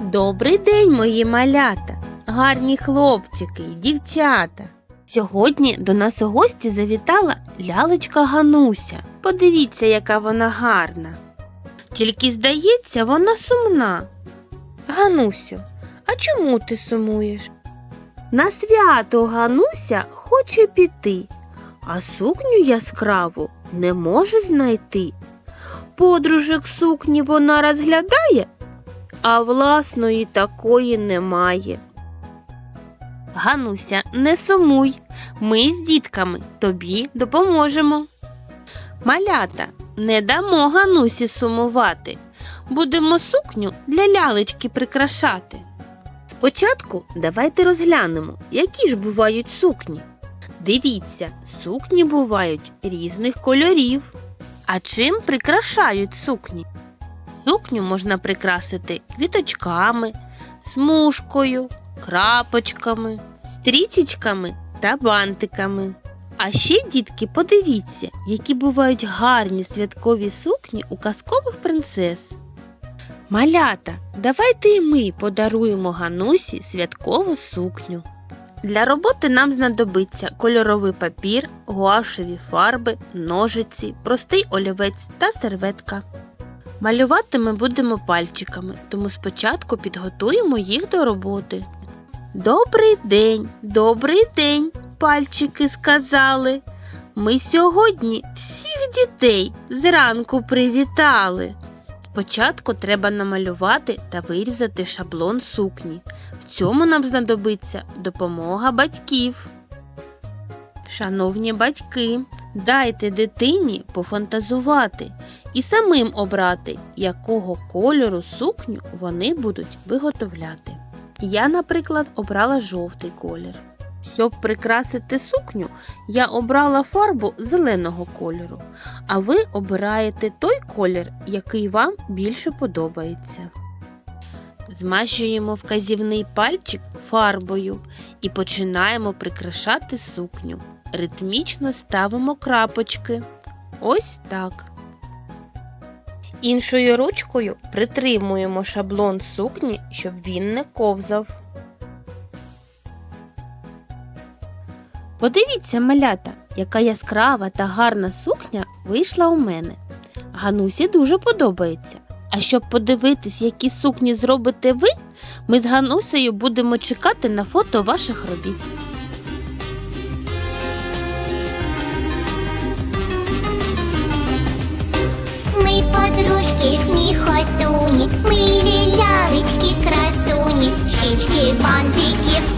Добрий день, мої малята, гарні хлопчики і дівчата. Сьогодні до нас у гості завітала лялечка Гануся. Подивіться, яка вона гарна. Тільки здається, вона сумна. Ганусю, а чому ти сумуєш? На свято Гануся хоче піти, а сукню яскраву не може знайти. Подружок сукні вона розглядає, а власної такої немає. Гануся, не сумуй, ми з дітками тобі допоможемо. Малята, не дамо Ганусі сумувати, будемо сукню для лялечки прикрашати. Спочатку давайте розглянемо, які ж бувають сукні. Дивіться, сукні бувають різних кольорів. А чим прикрашають сукні? Сукню можна прикрасити квіточками, смужкою, крапочками, стрічечками та бантиками. А ще, дітки, подивіться, які бувають гарні святкові сукні у казкових принцес. Малята, давайте і ми подаруємо Ганусі святкову сукню. Для роботи нам знадобиться кольоровий папір, гуашеві фарби, ножиці, простий олівець та серветка. Малювати ми будемо пальчиками, тому спочатку підготуємо їх до роботи. Добрий день, добрий день, пальчики сказали. Ми сьогодні всіх дітей зранку привітали. Спочатку треба намалювати та вирізати шаблон сукні. В цьому нам знадобиться допомога батьків. Шановні батьки, дайте дитині пофантазувати і самим обрати, якого кольору сукню вони будуть виготовляти. Я, наприклад, обрала жовтий колір. Щоб прикрасити сукню, я обрала фарбу зеленого кольору, а ви обираєте той колір, який вам більше подобається. Змащуємо вказівний пальчик фарбою і починаємо прикрашати сукню. Ритмічно ставимо крапочки. Ось так. Іншою ручкою притримуємо шаблон сукні, щоб він не ковзав. Подивіться, малята, яка яскрава та гарна сукня вийшла у мене. Ганусі дуже подобається. А щоб подивитись, які сукні зробите ви, ми з Ганусею будемо чекати на фото ваших робіт. Ми подружки сміхотуні, милі лялечки красуні, щічки, бантики в косі.